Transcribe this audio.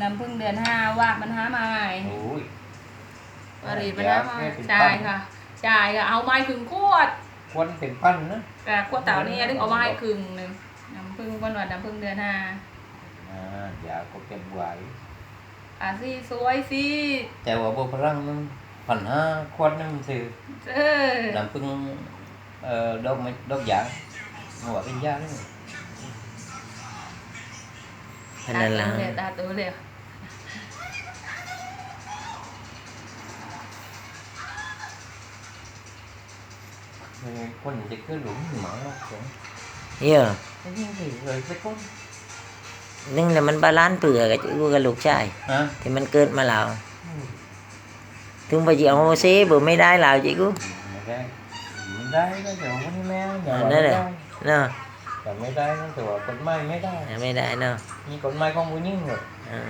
น้ำพึ่งเดือนห้าว่ามันห้าไม้โอ้ยปรีดมันห้าไม้ใช่ค่ะใช่ค่ะเอาไม้ครึ่งขวดควนเป็นปั้นนะแต่ขวดเต่านี่ถึงเอาไม้ครึ่งหนึ่งน้ำพึ่งวันวันน้ำพึ่งเดือนห้าอ่ายาก็เป็นไหวอะสิสวยสิแต่ว่าบ่พลังนึงพันห้าควนนึงมันซื้อเออน้ำพึ่งเอ่อดอกไม้ดอกยางมันว่าเป็นยาเล ยขนาดละตาตัวเลยตาตัวเลยคนจะ cứ lủng mở nó cũng เยอะ cái gì thì rồi sẽ có นึงแต่มันบาลานซ์เปลือกกับกูกับลูกชาย hả ที่มันเกิดมาแล้วถึงไปจีเอาเซ่เบอร์ไม่ได้แล้วจีกู Mà đây mình đây nó rồi con mẹ nhà À, bà đây mới này. đây เนาะ còn mấy đây nó rồi con mai mấy đây ไม่ได้เนาะ như con mai con có những người อ่า